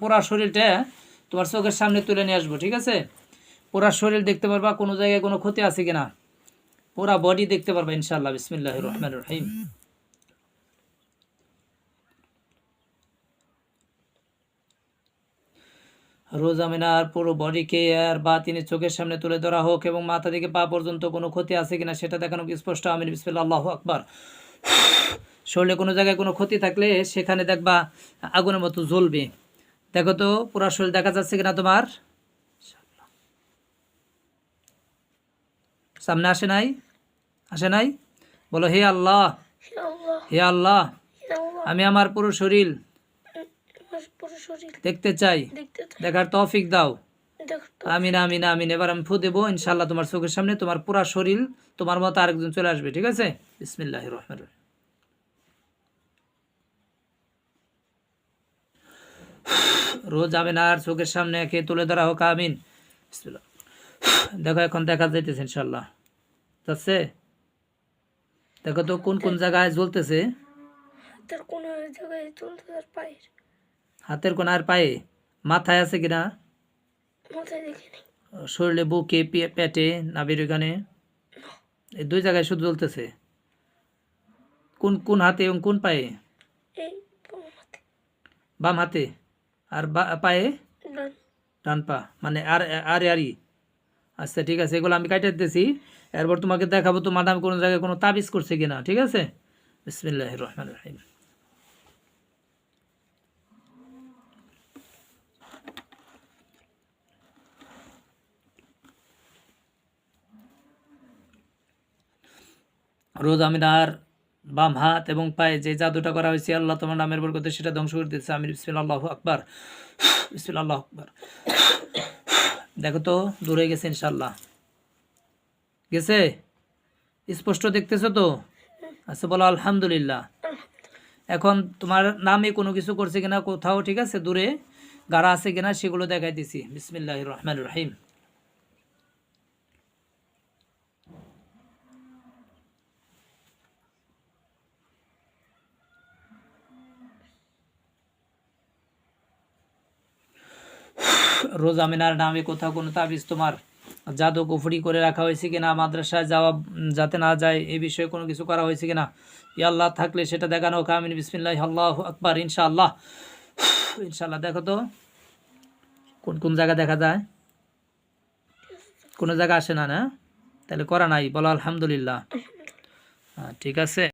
পুরা শরীরটা তোমার চোখের সামনে তুলে নিয়ে আসব, ঠিক আছে? পুরা শরীর দেখতে পারবা কোনো জায়গায় কোনো ক্ষতি আছে কিনা। পুরা বডি দেখতে পারবা ইনশাল্লাহ বিসমিল্লাহ রহমান রহিম। রোজা মিনার পুরো বডিকে আর বা তিনি চোখের সামনে তুলে ধরা হোক এবং মাথা থেকে পা পর্যন্ত কোনো ক্ষতি আছে কিনা সেটা দেখানো স্পষ্ট। আমির বিসমিল্লা আল্লাহ আকবার। শরীরে কোনো জায়গায় কোনো ক্ষতি থাকলে সেখানে দেখবা আগুনের মতো জ্বলবে। দেখো তো, পুরা শরীর দেখা যাচ্ছে কিনা তোমার? সামনে আসে নাই? আসে নাই? বলো, হে আল্লাহ। হে আল্লাহ। আমি আমার পুরো শরীর দেখতে চাই। দেখার তৌফিক দাও। আমিন আমিন আমিন। এবার আমি ফু দেবো ইনশাল্লাহ তোমার চোখের সামনে তোমার পুরা শরীর তোমার মতো আরেকজন চলে আসবে, ঠিক আছে? বিসমিল্লাহ রহমান রহিম রোজ আমিনার চোখের সামনে একে তুলে ধরা হোক আমিন। দেখো এখন দেখা যাইতেছে ইনশাল্লাহ যাচ্ছে? দেখো তো কোন কোন জায়গায় জ্বলতেছে? হাতের কোন জায়গায় চলতে তার পায়ের। হাতের কোনার পায়ে? মাথায় আছে কিনা? মাথায় দেখিনি শরীরে বুকে পেটে নাভির ওখানে এই দুই জায়গায় শুধু জ্বলতেছে? কোন কোন হাতে এবং কোন পায়ে? বাম হাতে? আর বা- পায়ে? ডান। পা। মানে আর আর আরই আচ্ছা ঠিক আছে এগুলো আমি কাটে দিতেছি। এরপর তোমাকে দেখাবো তো মাদাম কোনো জায়গায় কোনো তাবিজ করছে কিনা ঠিক আছে? বিসমিল্লাহ রহমান রহিম। রোজ আমিনার বাম হাত এবং পায়ে যে জাদুটা করা হয়েছে, আল্লাহ তোমার নামের বরকতে সেটা ধ্বংস করে দিচ্ছে আমির বিসমিল্লাহ আল্লাহ আকবার। বিসমিল্লাহ আকবার। দেখো তো, দূরে গেছে ইনশাল্লাহ গেছে? স্পষ্ট দেখতেছো তো? আচ্ছা বলো আলহামদুলিল্লাহ। এখন তোমার নামে কোনো কিছু করছে কিনা কোথাও, ঠিক আছে? দূরে গাড়া আছে কিনা সেগুলো দেখাই দিছি। বিসমিল্লাহ রহমান রহিম। রোজ আমিনার নামে কোথাও কোনো তাবিজ তোমার জাদু কুফরি করে রাখা হয়েছে কিনা, মাদ্রাসায় যাওয়া যাতে না যায় এই বিষয়ে কোনো কিছু করা হয়েছে কিনা? ই আল্লাহ থাকলে সেটা দেখানো কামিন বিসমিল্লাহ, আল্লাহ আকবার, ইনশাআল্লাহ। ইনশাআল্লাহ, দেখো তো, কোন কোন জায়গা দেখা যায়? কোনো জায়গা আসে না না? তাহলে করা নাই, বলো আলহামদুলিল্লাহ। ঠিক আছে।